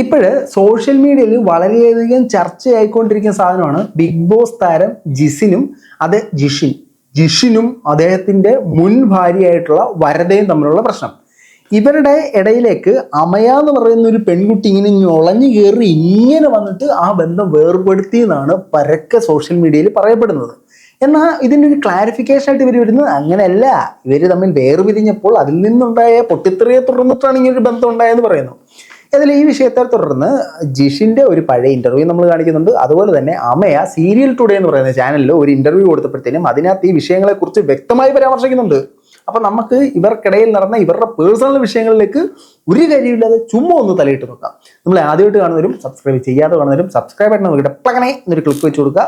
ഇപ്പോഴ് സോഷ്യൽ മീഡിയയിൽ വളരെയധികം ചർച്ചയായിക്കൊണ്ടിരിക്കുന്ന സാധനമാണ് ബിഗ് ബോസ് താരം ജിസിനും അത് ജിഷിൻ. ജിഷിനും അദ്ദേഹത്തിന്റെ മുൻ ഭാര്യയായിട്ടുള്ള വരതയും തമ്മിലുള്ള പ്രശ്നം. ഇവരുടെ ഇടയിലേക്ക് അമയ എന്ന് പറയുന്ന ഒരു പെൺകുട്ടി ഇങ്ങനെ ഞൊളഞ്ഞു കയറി ഇങ്ങനെ വന്നിട്ട് ആ ബന്ധം വേർപെടുത്തി എന്നാണ് പരക്കെ സോഷ്യൽ മീഡിയയിൽ പറയപ്പെടുന്നത്. എന്നാൽ ഇതിന്റെ ഒരു ക്ലാരിഫിക്കേഷൻ ആയിട്ട് ഇവർ വരുന്നത്? അങ്ങനെയല്ല. ഇവർ തമ്മിൽ വേർപിരിഞ്ഞപ്പോൾ അതിൽ നിന്നുണ്ടായ പൊട്ടിത്തെറിയെ തുടർന്നിട്ടാണ് ഇങ്ങനെ ഒരു ബന്ധം ഉണ്ടായെന്ന് പറയുന്നു. അതിൽ ഈ വിഷയത്തെ തുടർന്ന് ജിഷിന്റെ ഒരു പഴയ ഇന്റർവ്യൂ നമ്മൾ കാണിക്കുന്നുണ്ട്. അതുപോലെ തന്നെ അമയ സീരിയൽ ടുഡേ എന്ന് പറയുന്ന ചാനലിൽ ഒരു ഇന്റർവ്യൂ കൊടുത്തപ്പോഴത്തേനും അതിനകത്ത് ഈ വിഷയങ്ങളെക്കുറിച്ച് വ്യക്തമായി പരാമർശിക്കുന്നുണ്ട്. അപ്പൊ നമുക്ക് ഇവർക്കിടയിൽ നടന്ന ഇവരുടെ പേഴ്സണൽ വിഷയങ്ങളിലേക്ക് ഒരു കാര്യമില്ലാതെ ചുമ്മാ ഒന്ന് തലയിട്ട് നോക്കാം. നമ്മൾ ആദ്യമായിട്ട് കാണുന്നവരും സബ്സ്ക്രൈബ് ചെയ്യാതെ കാണുന്നവരും സബ്സ്ക്രൈബ് ആയിട്ട് നമുക്ക് ഇടപ്പകനെ എന്നൊരു ക്ലിക്ക് വെച്ച് കൊടുക്കുക.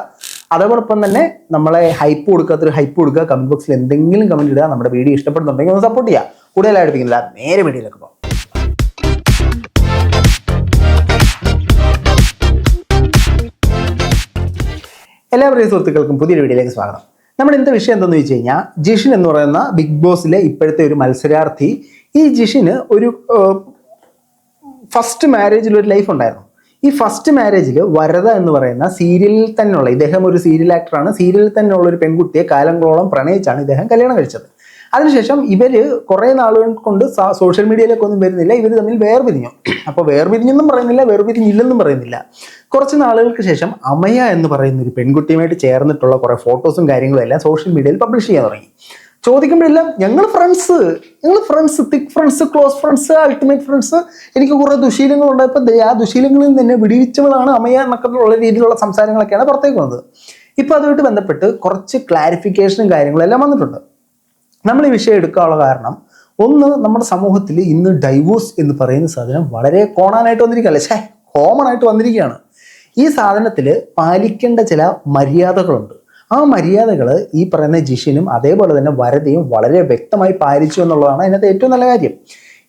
അതോടൊപ്പം തന്നെ നമ്മളെ ഹൈപ്പ് കൊടുക്കാത്തൊരു ഹൈപ്പ് കൊടുക്കുക കമന്റ് ബോക്സിൽ എന്തെങ്കിലും കമന്റ് ഇടുക നമ്മുടെ വീഡിയോ ഇഷ്ടപ്പെടുന്നുണ്ടെങ്കിൽ ഒന്ന് സപ്പോർട്ട് ചെയ്യുക. അടുപ്പിക്കുന്നില്ല. നേരെ വീഡിയോയിലേക്ക് പോകാം എല്ലാ പ്രിയ സുഹൃത്തുക്കൾക്കും പുതിയൊരു വീഡിയോയിലേക്ക് സ്വാഗതം. നമ്മുടെ ഇന്നത്തെ വിഷയം എന്തെന്ന് വെച്ച് കഴിഞ്ഞാൽ ജിഷിൻ എന്ന് പറയുന്ന ബിഗ് ബോസിലെ ഇപ്പോഴത്തെ ഒരു മത്സരാർത്ഥി. ഈ ജിഷിന് ഒരു ഫസ്റ്റ് മാരേജിൽ ഒരു ലൈഫ് ഉണ്ടായിരുന്നു. ഈ ഫസ്റ്റ് മാരേജിൽ വരദ എന്ന് പറയുന്ന സീരിയലിൽ തന്നെയുള്ള ഇദ്ദേഹം ഒരു സീരിയൽ ആക്ടറാണ് സീരിയലിൽ തന്നെയുള്ള ഒരു പെൺകുട്ടിയെ കാലങ്ങളോളം പ്രണയിച്ചാണ് ഇദ്ദേഹം കല്യാണം കഴിച്ചത്. അതിനുശേഷം ഇവർ കുറേ നാളുകൾ കൊണ്ട് സോഷ്യൽ മീഡിയയിലേക്ക് ഒന്നും വരുന്നില്ല. ഇവർ തമ്മിൽ വേർപിരിഞ്ഞു. അപ്പോൾ വേർപിരിഞ്ഞെന്നും പറയുന്നില്ല വേർപിരിഞ്ഞില്ലെന്നും പറയുന്നില്ല. കുറച്ച് നാളുകൾക്ക് ശേഷം അമയ എന്ന് പറയുന്ന ഒരു പെൺകുട്ടിയുമായിട്ട് ചേർന്നിട്ടുള്ള കുറേ ഫോട്ടോസും കാര്യങ്ങളും എല്ലാം സോഷ്യൽ മീഡിയയിൽ പബ്ലിഷ് ചെയ്യാൻ തുടങ്ങി. ചോദിക്കുമ്പോഴെല്ലാം ഞങ്ങൾ ഫ്രണ്ട്സ് ഞങ്ങൾ friends thick friends close friends ultimate friends എനിക്ക് കുറേ ദുശീലങ്ങൾ ഉണ്ടായപ്പോൾ ആ ദുശീലങ്ങളിൽ നിന്ന് വിടിവിച്ചവളാണ് അമ്മയ എന്നൊക്കെ ഉള്ള രീതിയിലുള്ള സംസാരങ്ങളൊക്കെയാണ് പുറത്തേക്ക് വന്നത്. ഇപ്പോൾ അതുമായിട്ട് ബന്ധപ്പെട്ട് കുറച്ച് ക്ലാരിഫിക്കേഷനും കാര്യങ്ങളും എല്ലാം വന്നിട്ടുണ്ട്. നമ്മൾ ഈ വിഷയം എടുക്കാനുള്ള കാരണം ഒന്ന് നമ്മുടെ സമൂഹത്തിൽ ഇന്ന് ഡൈവോഴ്സ് എന്ന് പറയുന്ന സാധനം വളരെ കോണാനായിട്ട് വന്നിരിക്കുകയല്ലേ ഛേ കോമൺ ആയിട്ട് വന്നിരിക്കുകയാണ്. ഈ സാധനത്തിൽ പാലിക്കേണ്ട ചില മര്യാദകളുണ്ട്. ആ മര്യാദകൾ ഈ പറയുന്ന ജിഷിനും അതേപോലെ തന്നെ വരതയും വളരെ വ്യക്തമായി പാലിച്ചു എന്നുള്ളതാണ് അതിനകത്ത് ഏറ്റവും നല്ല കാര്യം.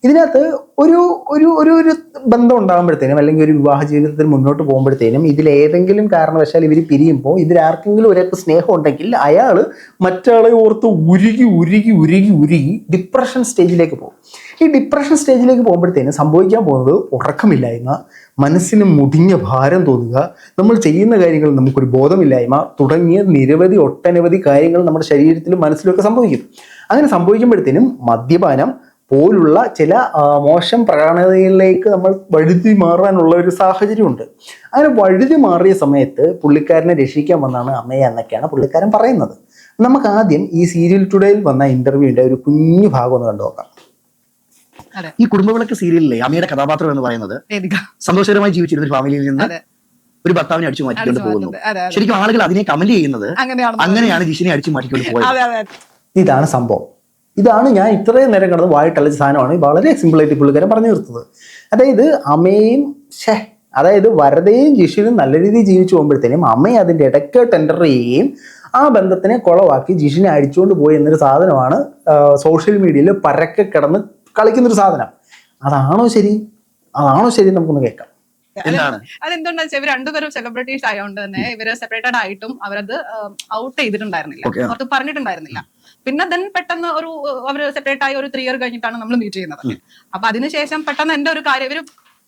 ഇതിനകത്ത് ഒരു ഒരു ഒരു ഒരു ബന്ധം ഉണ്ടാകുമ്പോഴത്തേനും അല്ലെങ്കിൽ ഒരു വിവാഹ ജീവിതത്തിൽ മുന്നോട്ട് പോകുമ്പോഴത്തേനും ഇതിൽ ഏതെങ്കിലും കാരണവശാൽ ഇവർ പിരിയുമ്പോൾ ഇതിൽ ആർക്കെങ്കിലും ഒരാൾക്ക് സ്നേഹം ഉണ്ടെങ്കിൽ അയാൾ മറ്റാളെ ഓർത്ത് ഉരുകി ഉരുകി ഉരുകി ഉരുകി ഡിപ്രഷൻ സ്റ്റേജിലേക്ക് പോകും. ഈ ഡിപ്രഷൻ സ്റ്റേജിലേക്ക് പോകുമ്പോഴത്തേനും സംഭവിക്കാൻ പോകുന്നത് ഉറക്കമില്ലായ്മ മനസ്സിന് മുടിഞ്ഞ ഭാരം തോന്നുക നമ്മൾ ചെയ്യുന്ന കാര്യങ്ങൾ നമുക്കൊരു ബോധമില്ലായ്മ തുടങ്ങിയ നിരവധി ഒട്ടനവധി കാര്യങ്ങൾ നമ്മുടെ ശരീരത്തിലും മനസ്സിലുമൊക്കെ സംഭവിക്കും. അങ്ങനെ സംഭവിക്കുമ്പോഴത്തേനും മദ്യപാനം പോലുള്ള ചില മോശം പ്രവണതയിലേക്ക് നമ്മൾ വഴുതി മാറാനുള്ള ഒരു സാഹചര്യമുണ്ട്. അങ്ങനെ വഴുതി മാറിയ സമയത്ത് പുള്ളിക്കാരനെ രക്ഷിക്കാൻ വന്നാണ് അമ്മയെ എന്നൊക്കെയാണ് പുള്ളിക്കാരൻ പറയുന്നത്. നമുക്ക് ആദ്യം ഈ സീരിയൽ ടുഡേയിൽ വന്ന ഇന്റർവ്യൂവിന്റെ ഒരു കുഞ്ഞു ഭാഗം ഒന്ന് കണ്ടു നോക്കാം. ഈ കുടുംബവിളക്ക് സീരിയലിലെ അമ്മയുടെ കഥാപാത്രം എന്ന് പറയുന്നത് സന്തോഷകരമായി ജീവിച്ചിരുന്ന ഒരു ഫാമിലിയിൽ നിന്ന് ഒരു ഭർത്താവിനെ അടിച്ചു മാറ്റിക്കൊണ്ട് പോകുന്നു. ശരിക്കും ആളുകൾ അതിനെ കമന്റ് ചെയ്യുന്നത് അങ്ങനെയാണ് ജിഷിനെ അടിച്ചു മാറ്റിക്കൊണ്ട് പോയത്. ഇതാണ് സംഭവം. ഇതാണ് ഞാൻ ഇത്രയും നേരം കിടന്ന് വായിട്ടളിച്ച സാധനമാണ്. വളരെ സിമ്പിളായിട്ട് പുള്ളിക്കാരൻ പറഞ്ഞു തീർത്തത്. അതായത് അമ്മയും ഷേ അതായത് വരതയും ജിഷിനും നല്ല രീതിയിൽ ജീവിച്ചു പോകുമ്പോഴത്തേനും അമ്മയെ അതിന്റെ ഇടയ്ക്ക് ടെൻഡർ ചെയ്യുകയും ആ ബന്ധത്തിനെ കുളവാക്കി ജിഷിനെ അടിച്ചുകൊണ്ട് പോയി എന്നൊരു സാധനമാണ് സോഷ്യൽ മീഡിയയിൽ പരക്കെ കിടന്ന് കളിക്കുന്നൊരു സാധനം. അതാണോ ശരി? അതാണോ ശരി നമുക്കൊന്ന് കേൾക്കാം. അതെന്തുകൊണ്ടാണെന്ന് അതെന്തുകൊണ്ടാ വെച്ചാൽ ഇവർ രണ്ടുപേരും സെലിബ്രിറ്റീസ് ആയതുകൊണ്ട് തന്നെ ഇവർ സെപ്പറേറ്റഡ് ആയിട്ടും അവരത് ഔട്ട് ചെയ്തിട്ടുണ്ടായിരുന്നില്ല. പുറത്ത് പറഞ്ഞിട്ടുണ്ടായിരുന്നില്ല. പിന്നെ ദെൻ പെട്ടെന്ന് ഒരു അവർ സെപ്പറേറ്റ് ആയി ഒരു ത്രീ ഇയർ കഴിഞ്ഞിട്ടാണ് നമ്മൾ മീറ്റ് ചെയ്യുന്നത്. അപ്പൊ അതിനുശേഷം പെട്ടെന്ന് എന്റെ ഒരു കാര്യം ഇവർ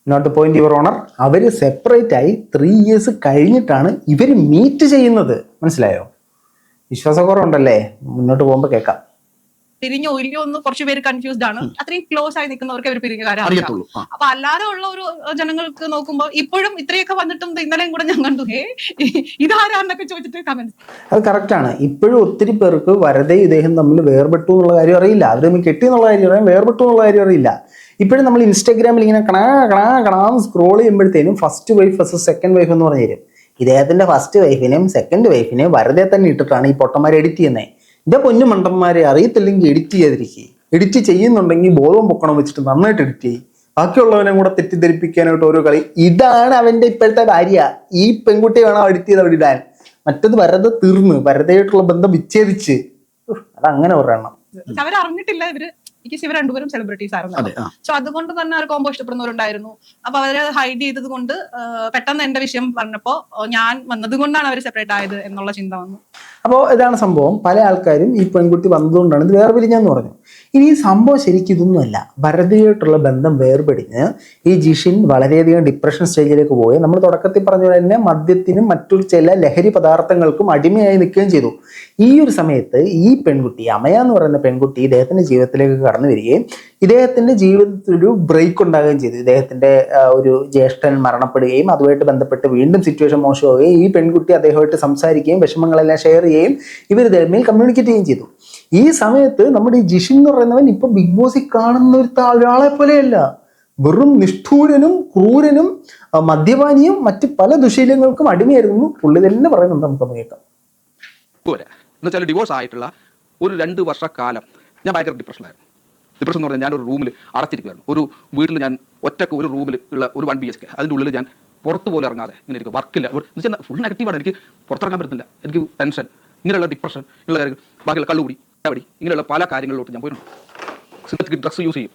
നോട്ട് പോയിന്റ് യുവർ ഓണർ അവർ സെപ്പറേറ്റ് ആയി ത്രീ ഇയേഴ്സ് കഴിഞ്ഞിട്ടാണ് ഇവർ മീറ്റ് ചെയ്യുന്നത്. മനസ്സിലായോ? വിശ്വാസക്കുറവുണ്ടല്ലേ? മുന്നോട്ട് പോകുമ്പോൾ കേൾക്കാം. പിരിഞ്ഞോ ഇല്ലയോ എന്ന് കുറച്ച് പേര് കൺഫ്യൂസ്ഡ് ആണ്. അത്രയും ക്ലോസ് ആയി നിൽക്കുന്നവർക്ക് അവർ പിരിഞ്ഞ കാര്യം അറിയത്തുള്ളൂ. അപ്പൊ അല്ലാതെ ഉള്ള ഒരു ജനങ്ങൾക്ക് നോക്കുമ്പോൾ ഇപ്പോഴും ഇത്രയൊക്കെ വന്നിട്ടും ഇന്നലെയും കൂടെ ഞാൻ കണ്ടു. ഏ ഇതാരാന്നൊക്കെ ചോദിച്ചിട്ട് കമന്റ് അത് കറക്റ്റ് ആണ്. ഇപ്പോഴും ഒത്തിരി പേർക്ക് വരതെ ഇദ്ദേഹം തമ്മിൽ വേർപെട്ടു എന്നുള്ള കാര്യം അറിയില്ല. അവർ തമ്മിൽ കെട്ടി എന്നുള്ള കാര്യം അറിയാം വേർപെട്ടു എന്നുള്ള കാര്യം അറിയില്ല. ഇപ്പോഴും നമ്മൾ ഇൻസ്റ്റാഗ്രാമിൽ ഇങ്ങനെ കണാ കണാ കണാന്ന് scroll ചെയ്യുമ്പോഴത്തേനും first wife first second wife എന്ന് പറഞ്ഞു തരും. ഇദ്ദേഹത്തിന്റെ ഫസ്റ്റ് വൈഫിനെയും സെക്കൻഡ് വൈഫിനെയും വെറുതെ തന്നെ ഇട്ടിട്ടാണ് ഈ പൊട്ടന്മാർ എഡിറ്റ് ചെയ്യുന്നത് ഇന്റെ പൊന്നു മണ്ടന്മാരെ അറിയത്തില്ലെങ്കിൽ എഡിറ്റ് ചെയ്യാതിരിക്കുക എഡിറ്റ് ചെയ്യുന്നുണ്ടെങ്കിൽ ബോധം പൊക്കണം വെച്ചിട്ട് നന്നായിട്ട് എഡിറ്റ് ചെയ്യും. ബാക്കിയുള്ളവനെ കൂടെ തെറ്റിദ്ധരിപ്പിക്കാനായിട്ട് ഓരോ കളി. ഇതാണ് അവന്റെ ഇപ്പോഴത്തെ ഭാര്യ. ഈ പെൺകുട്ടിയെ വേണം എഡിറ്റ് ചെയ്ത് അവിടെ ഇടാൻ. മറ്റത് വരത് തീർന്ന് വരതയായിട്ടുള്ള ബന്ധം വിച്ഛേദിച്ച്. അത് അതങ്ങനെ ഒരെണ്ണം. അവരറിഞ്ഞിട്ടില്ല ഇവർ. എനിക്ക് ഇവർ രണ്ടുപേരും സെലിബ്രിറ്റീസ് ആയിരുന്നു സോ അതുകൊണ്ട് തന്നെ ഒരു കോംബോ ഇഷ്ടപ്പെടുന്നവരുണ്ടായിരുന്നു. അപ്പൊ അവർ ഹൈഡ് ചെയ്തത് കൊണ്ട് പെട്ടെന്ന് എന്റെ വിഷയം പറഞ്ഞപ്പോ ഞാൻ വന്നത് കൊണ്ടാണ് അവർ സെപ്പറേറ്റ് ആയത് എന്നുള്ള ചിന്ത വന്നു. അപ്പോൾ ഇതാണ് സംഭവം. പല ആൾക്കാരും ഈ പെൺകുട്ടി വന്നതുകൊണ്ടാണ് ഇത് വേർപിരിഞ്ഞെന്ന് പറഞ്ഞു. ഇനി ഈ സംഭവം ശരിക്കും ഇതൊന്നുമല്ല. ഭരതിയായിട്ടുള്ള ബന്ധം വേർപിടിഞ്ഞ് ഈ ജിഷിൻ വളരെയധികം ഡിപ്രഷൻ സ്റ്റേജിലേക്ക് പോയി. നമ്മൾ തുടക്കത്തിൽ പറഞ്ഞ പോലെ തന്നെ മദ്യത്തിനും മറ്റു ചില ലഹരി പദാർത്ഥങ്ങൾക്കും അടിമയായി നിൽക്കുകയും ചെയ്തു. ഈ ഒരു സമയത്ത് ഈ പെൺകുട്ടി അമയ എന്ന് പറയുന്ന പെൺകുട്ടി ഇദ്ദേഹത്തിന്റെ ജീവിതത്തിലേക്ക് കടന്നു വരികയും ഇദ്ദേഹത്തിന്റെ ജീവിതത്തിൽ ഒരു ബ്രേക്ക് ഉണ്ടാകുകയും ചെയ്തു. ഇദ്ദേഹത്തിന്റെ ഒരു ജ്യേഷ്ഠൻ മരണപ്പെടുകയും അതുമായിട്ട് ബന്ധപ്പെട്ട് വീണ്ടും സിറ്റുവേഷൻ മോശമാവുകയും ഈ പെൺകുട്ടി അദ്ദേഹമായിട്ട് സംസാരിക്കുകയും വിഷമങ്ങളെല്ലാം ഷെയർ ചെയ്യുകയും ഇവർ തമ്മിൽ കമ്മ്യൂണിക്കേറ്റ് ചെയ്യുകയും ചെയ്തു. ഈ സമയത്ത് നമ്മുടെ ഈ ജിഷിൻ എന്ന് പറയുന്നവൻ ഇപ്പൊ ബിഗ് ബോസിൽ കാണുന്ന ഒരു ഒരാളെ പോലെയല്ല. വെറും നിഷ്ഠൂരനും ക്രൂരനും മദ്യപാനിയും മറ്റ് പല ദുശീലങ്ങൾക്കും അടിമയായിരുന്നു. പുള്ളി തന്നെ പറയുന്നുണ്ട് നമുക്കൊന്ന് കേൾക്കാം. പോരാ എന്ന് വെച്ചാൽ ഡിവോഴ്സ് ആയിട്ടുള്ള ഒരു രണ്ട് വർഷക്കാലം ഞാൻ ഭയങ്കര ഡിപ്രഷനിലായിരുന്നു ഡിപ്രഷൻ എന്ന് പറഞ്ഞാൽ ഞാൻ ഒരു റൂമിൽ അടച്ചിരിക്കുകയായിരുന്നു ഒരു വീട്ടിൽ ഞാൻ ഒറ്റയ്ക്ക് ഒരു റൂമിൽ ഉള്ള ഒരു വൺ ബി എച്ച് കെ അതിന്റെ ഉള്ളിൽ ഞാൻ പുറത്ത് പോലും ഇറങ്ങാതെ ഇങ്ങനെ ഇരിക്കും. വർക്കില്ല എന്ന് വെച്ചാൽ ഫുൾ നെഗറ്റീവാണ് എനിക്ക് പുറത്തിറങ്ങാൻ പറ്റുന്നില്ല എനിക്ക് ടെൻഷൻ ഇങ്ങനെയുള്ള ഡിപ്രഷൻ ഉള്ള കാര്യങ്ങൾ. ബാക്കിയുള്ള കള്ളുകൂടി ചവടി ഇങ്ങനെയുള്ള പല കാര്യങ്ങളിലോട്ട് ഞാൻ പോയിട്ടുണ്ട്. ഡ്രസ്സ് യൂസ് ചെയ്യും.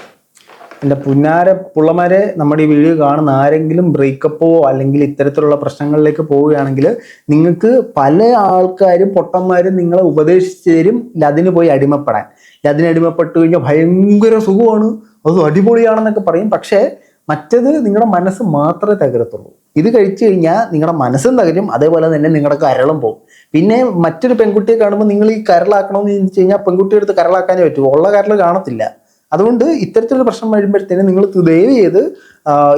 എന്റെ പുന്നാര പുള്ളമാരെ നമ്മുടെ ഈ വീഡിയോ കാണുന്ന ആരെങ്കിലും ബ്രേക്കപ്പോ അല്ലെങ്കിൽ ഇത്തരത്തിലുള്ള പ്രശ്നങ്ങളിലേക്ക് പോവുകയാണെങ്കിൽ നിങ്ങൾക്ക് പല ആൾക്കാരും പൊട്ടന്മാരും നിങ്ങളെ ഉപദേശിച്ചു തരും ലതിന് പോയി അടിമപ്പെടാൻ. ലതിന് അടിമപ്പെട്ടു കഴിഞ്ഞാൽ ഭയങ്കര സുഖമാണ്. അത് അടിപൊളിയാണെന്നൊക്കെ പറയും. പക്ഷേ മറ്റത് നിങ്ങളുടെ മനസ്സ് മാത്രമേ തകരത്തുള്ളൂ. ഇത് കഴിച്ചു കഴിഞ്ഞാൽ നിങ്ങളുടെ മനസ്സും തകരും. അതേപോലെ തന്നെ നിങ്ങളുടെ കരളും പോകും പിന്നെ മറ്റൊരു പെൺകുട്ടിയെ കാണുമ്പോൾ നിങ്ങൾ ഈ കരളാക്കണമെന്ന് ചോദിച്ചു കഴിഞ്ഞാൽ പെൺകുട്ടിയെടുത്ത് കരളാക്കാനേ പറ്റൂ. ഉള്ള കരൾ കാണത്തില്ല. അതുകൊണ്ട് ഇത്തരത്തിലുള്ള പ്രശ്നം വരുമ്പോഴത്തേനും നിങ്ങൾ ദയവ് ചെയ്ത്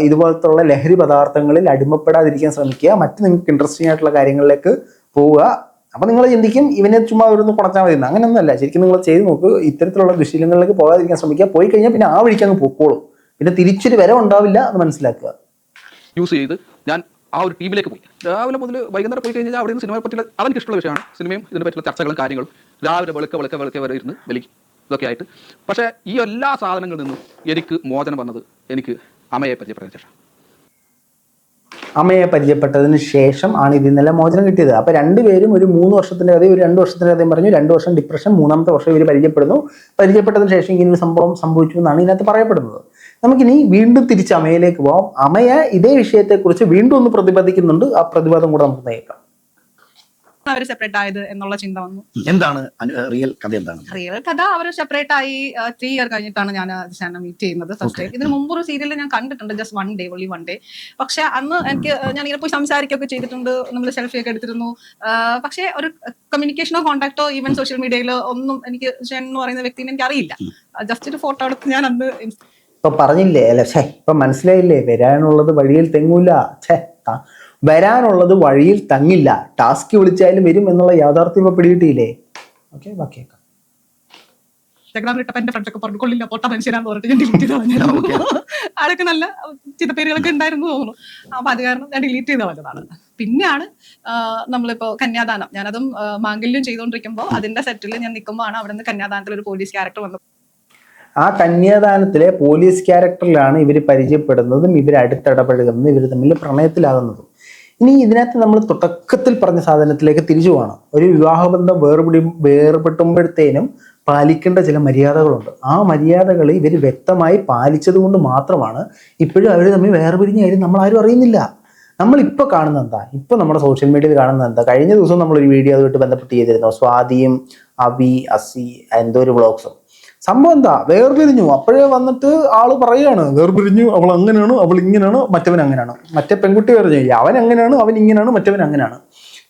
ഇതുപോലത്തുള്ള ലഹരി പദാർത്ഥങ്ങളിൽ അടിമപ്പെടാതിരിക്കാൻ ശ്രമിക്കുക. മറ്റ് നിങ്ങൾക്ക് ഇൻട്രസ്റ്റിംഗ് ആയിട്ടുള്ള കാര്യങ്ങളിലേക്ക് പോവുക. അപ്പൊ നിങ്ങൾ ചിന്തിക്കും ഇവനെ ചുമ്മാ ഒരു കുണച്ചാൽ മതി. അങ്ങനെയൊന്നുമല്ല. ശരിക്കും നിങ്ങൾ ചെയ്ത് നോക്ക് ഇത്തരത്തിലുള്ള ദുശീലങ്ങളിലേക്ക് പോകാതിരിക്കാൻ ശ്രമിക്കുക. പോയി കഴിഞ്ഞാൽ പിന്നെ ആ വഴിക്ക് അങ്ങ് പിന്നെ തിരിച്ചൊരു വരവ് ഉണ്ടാവില്ല എന്ന് മനസ്സിലാക്കുക. യൂസ് ചെയ്ത് ഞാൻ ആ ഒരു ടീമിലേക്ക് പോയി. രാവിലെ മുതൽ വൈകുന്നേരം പോയി കഴിഞ്ഞാൽ അവിടെ നിന്ന് സിനിമയെ പറ്റിയുള്ള അവൻ ഇഷ്ടമുള്ള വിഷയമാണ് സിനിമയും ഇതിനെ പറ്റിയുള്ള ചർച്ചകളും കാര്യങ്ങളും. രാവിലെ വെളുക്കെ വെളുക്കെ വെളുക്കെ വരെ ഇരുന്ന് വലിക്കും ഇതൊക്കെ ആയിട്ട്. പക്ഷേ ഈ എല്ലാ സാധനങ്ങളിൽ നിന്നും എനിക്ക് മോചനം വന്നത് എനിക്ക് അമ്മയെ പരിചയപ്പെട്ടതിന് ശേഷം. അമ്മയെ പരിചയപ്പെട്ടതിന് ശേഷം ആണ് ഇതിൽ നിന്നെല്ലാം മോചനം കിട്ടിയത്. അപ്പൊ രണ്ടുപേരും ഒരു മൂന്ന് വർഷത്തിന്റെ കഥയും ഒരു രണ്ട് വർഷത്തിന്റെ കഥയും പറഞ്ഞു. രണ്ട് വർഷം ഡിപ്രഷൻ മൂന്നാമത്തെ വർഷം ഇവർ പരിചയപ്പെടുന്നു. പരിചയപ്പെട്ടതിന് ശേഷം ഇങ്ങനെ ഒരു സംഭവം സംഭവിച്ചു എന്നാണ് ഇതിനകത്ത് പറയപ്പെടുന്നത്. നമുക്കിനി വീണ്ടും തിരിച്ച് അമയയിലേക്ക് പോവാം. അമയ ഇതേ വിഷയത്തെക്കുറിച്ച് വീണ്ടും ഒന്ന് പ്രതിപാദിക്കുന്നുണ്ട്. ആ പ്രതിപാദം കൂടെ നമുക്ക് കേൾക്കാം അവർ സെപ്പറേറ്റ് ആയത് എന്നുള്ള ചിന്ത വന്നു. എന്താണ് റിയൽ കഥ എന്താണ്? റിയൽ കഥ അവർ സെപ്പറേറ്റ് ആയി ത്രീ ഇയർ കഴിഞ്ഞിട്ടാണ് ഞാൻ ദിശാനെ മീറ്റ് ചെയ്യുന്നത് ഫസ്റ്റ് ടൈം ഇതിന് മുമ്പ് ഒരു സീരിയൽ ഞാൻ കണ്ടിട്ടുണ്ട് ജസ്റ്റ് വൺ ഡേ ഒളി വൺ ഡേ പക്ഷെ അന്ന് എനിക്ക് ഞാൻ ഇങ്ങനെ പോയി സംസാരിക്കുകയൊക്കെ ചെയ്തിട്ടുണ്ട് നമ്മൾ സെൽഫി ഒക്കെ എടുത്തിരുന്നു. പക്ഷെ ഒരു കമ്മ്യൂണിക്കേഷനോ കോൺടാക്ടോ ഈവൻ സോഷ്യൽ മീഡിയയിലോ ഒന്നും എനിക്ക് ഷെൻ എന്ന് പറയുന്ന വ്യക്തിനെ എനിക്ക് അറിയില്ല ജസ്റ്റ് ഒരു ഫോട്ടോ എടുത്ത് ഞാൻ അന്ന് ഇപ്പൊ പറഞ്ഞില്ലേ അല്ലെ? ഛേ ഇപ്പൊ മനസ്സിലായില്ലേ? വരാനുള്ളത് വഴിയിൽ തെങ്ങൂല. ഛേ വരാനുള്ളത് വഴിയിൽ തങ്ങില്ല. ടാസ്ക് വിളിച്ചാലും വരും എന്നുള്ള യാഥാർത്ഥ്യം ഇപ്പൊ പിടികിട്ടിയില്ലേ? ഓക്കെ ബാക്കി കേൾക്കാം. ഇൻസ്റ്റാഗ്രാമിൽ എന്റെ ഫ്രണ്ട്സ് ഒക്കെ പറഞ്ഞു കൊള്ളില്ല പൊട്ട മനുഷ്യനാന്ന് പറഞ്ഞിട്ട് ഞാൻ ഡിലീറ്റ് ചെയ്ത് കളഞ്ഞായിരുന്നു ആളൊക്കെ നല്ല ചിത്തപ്പേരുകളൊക്കെ ഉണ്ടായിരുന്നു തോന്നുന്നു. അപ്പൊ അത് കാരണം ഞാൻ ഡിലീറ്റ് ചെയ്ത് കളഞ്ഞതാണ്. പിന്നെയാണ് നമ്മളിപ്പോ കന്യാദാനം. ഞാനതും മാംഗല്യം ചെയ്തുകൊണ്ടിരിക്കുമ്പോൾ അതിന്റെ സെറ്റിൽ ഞാൻ നിൽക്കുമ്പോൾ ആണ് അവിടെ നിന്ന് കന്യാദാനത്തിൽ ഒരു പോലീസ് ക്യാരക്ടർ വന്നത്. ആ കന്യാദാനത്തിലെ പോലീസ് ക്യാരക്ടറിലാണ് ഇവർ പരിചയപ്പെടുന്നതും ഇവർ അടുത്തിടപഴകുന്നതും ഇവർ തമ്മിൽ പ്രണയത്തിലാകുന്നതും. ഇനി ഇതിനകത്ത് നമ്മൾ തുടക്കത്തിൽ പറഞ്ഞ സാധനത്തിലേക്ക് തിരിച്ചു പോകണം. ഒരു വിവാഹബന്ധം വേർപിടി വേർപെട്ടുമ്പോഴത്തേനും പാലിക്കേണ്ട ചില മര്യാദകളുണ്ട്. ആ മര്യാദകൾ ഇവർ വ്യക്തമായി പാലിച്ചതുകൊണ്ട് മാത്രമാണ് ഇപ്പോഴും അവർ തമ്മിൽ വേർപിരിഞ്ഞ കാര്യം നമ്മൾ ആരും അറിയുന്നില്ല. നമ്മളിപ്പോൾ കാണുന്ന എന്താ? ഇപ്പോൾ നമ്മുടെ സോഷ്യൽ മീഡിയയിൽ കാണുന്നത് എന്താ? കഴിഞ്ഞ ദിവസം നമ്മളൊരു വീഡിയോ അതുമായിട്ട് ബന്ധപ്പെട്ട് ചെയ്തിരുന്നു. സ്വാതിയും അബി അസി എന്തോ ഒരു വ്ളോഗ്സും സംഭവം എന്താ? വേർപിരിഞ്ഞു. അപ്പോഴേ വന്നിട്ട് ആൾ പറയാണ് വേർപിരിഞ്ഞു. അവൾ അങ്ങനെയാണ്. അവൾ ഇങ്ങനെയാണ്. മറ്റവൻ അങ്ങനെയാണ്. മറ്റേ പെൺകുട്ടി പറഞ്ഞു അവൻ അങ്ങനെയാണ്. അവൻ ഇങ്ങനെയാണ്. മറ്റവൻ അങ്ങനെയാണ്.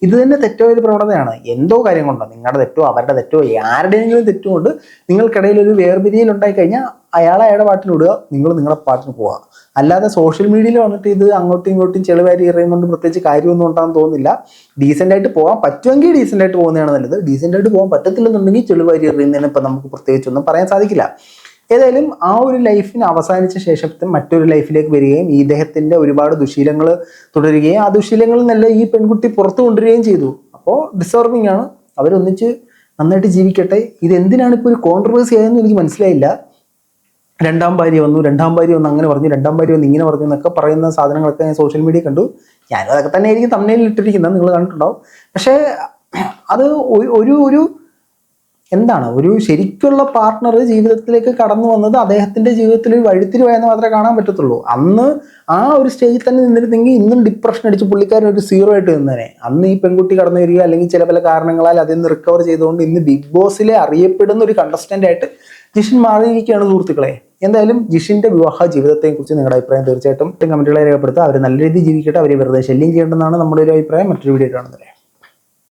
ഇത് തന്നെ തെറ്റോ ഒരു പ്രവണതയാണ്. എന്തോ കാര്യം കൊണ്ടോ? നിങ്ങളുടെ തെറ്റോ അവരുടെ തെറ്റോ ആരുടെയെങ്കിലും തെറ്റുകൊണ്ട് നിങ്ങൾക്കിടയിൽ ഒരു വേർപിരിയൽ ഉണ്ടായി കഴിഞ്ഞാൽ അയാൾ അയാളുടെ പാട്ടിന് വിടുക നിങ്ങൾ നിങ്ങളുടെ പാട്ടിന് പോവുക. അല്ലാതെ സോഷ്യൽ മീഡിയയിൽ വന്നിട്ട് ഇത് അങ്ങോട്ടും ഇങ്ങോട്ടും ചെളിവാരി എറിയുന്നുണ്ട് പ്രത്യേകിച്ച് കാര്യമൊന്നും ഉണ്ടാകാൻ തോന്നുന്നില്ല. ഡീസെന്റ് ആയിട്ട് പോകാൻ പറ്റുമെങ്കിൽ ഡീസെന്റ് ആയിട്ട് പോകുന്നതാണ് നല്ലത്. ഡീസെന്റ് ആയിട്ട് പോകാൻ പറ്റത്തില്ലെന്നുണ്ടെങ്കിൽ ചെളിവാരി എറിയുന്നതിന് ഇപ്പം നമുക്ക് പ്രത്യേകിച്ചൊന്നും പറയാൻ സാധിക്കില്ല. ഏതായാലും ആ ഒരു ലൈഫിന് അവസാനിച്ച ശേഷത്തെ മറ്റൊരു ലൈഫിലേക്ക് വരികയും ഈ ഇദ്ദേഹത്തിന്റെ ഒരുപാട് ദുശീലങ്ങൾ തുടരുകയും ആ ദുശീലങ്ങളിൽ നല്ല ഈ പെൺകുട്ടി പുറത്തു കൊണ്ടുവരികയും ചെയ്തു. അപ്പോൾ ഡിസർവിങ് ആണ്. അവരൊന്നിച്ച് നന്നായിട്ട് ജീവിക്കട്ടെ. ഇത് എന്തിനാണ് ഇപ്പോൾ ഒരു കോൺട്രവേഴ്സി ആയെന്ന് എനിക്ക് മനസ്സിലായില്ല. രണ്ടാം ഭാര്യ വന്നു രണ്ടാം ഭാര്യ വന്നു അങ്ങനെ പറഞ്ഞു രണ്ടാം ഭാര്യ വന്നു ഇങ്ങനെ പറഞ്ഞു എന്നൊക്കെ പറയുന്ന സാധനങ്ങളൊക്കെ ഞാൻ സോഷ്യൽ മീഡിയ കണ്ടു. ഞാനും അതൊക്കെ തന്നെ ആയിരിക്കും തമ്മിലിൽ ഇട്ടിരിക്കുന്നത് നിങ്ങൾ കണ്ടിട്ടുണ്ടാവും. പക്ഷേ അത് ഒരു- ഒരു എന്താണ്? ഒരു ശരിക്കുള്ള പാർട്ട്ണർ ജീവിതത്തിലേക്ക് കടന്നു വന്നത് അദ്ദേഹത്തിന്റെ ജീവിതത്തിൽ ഒരു വഴിത്തിരിവായെന്ന് മാത്രമേ കാണാൻ പറ്റത്തുള്ളൂ. അന്ന് ആ ഒരു സ്റ്റേജിൽ തന്നെ നിന്നിരുന്നെങ്കിൽ ഇന്നും ഡിപ്രഷൻ അടിച്ച് പുള്ളിക്കാരൻ ഒരു സീറോ ആയിട്ട് നിന്നേനെ. അന്ന് ഈ പെൺകുട്ടി കടന്നു വരിക അല്ലെങ്കിൽ ചില പല കാരണങ്ങളാൽ അതിൽ നിന്ന് റിക്കവർ ചെയ്തുകൊണ്ട് ഇന്ന് ബിഗ് ബോസിലെ അറിയപ്പെടുന്ന ഒരു കണ്ടസ്റ്റന്റ് ആയിട്ട് ജിഷൻ മാറിയിരിക്കുകയാണ് സുഹൃത്തുക്കളെ. എന്തായാലും ജിഷിന്റെ വിവാഹ ജീവിതത്തെ കുറിച്ച് നിങ്ങളുടെ അഭിപ്രായം തീർച്ചയായിട്ടും കമന്റുകളെ രേഖപ്പെടുത്തുക. അവർ നല്ല രീതിയിൽ ജീവിക്കട്ടെ അവരെ വെറുതെ ശല്യം ചെയ്യേണ്ടെന്നാണ് നമ്മുടെ ഒരു അഭിപ്രായം. മറ്റൊരു വീഡിയോ കാണുന്നത്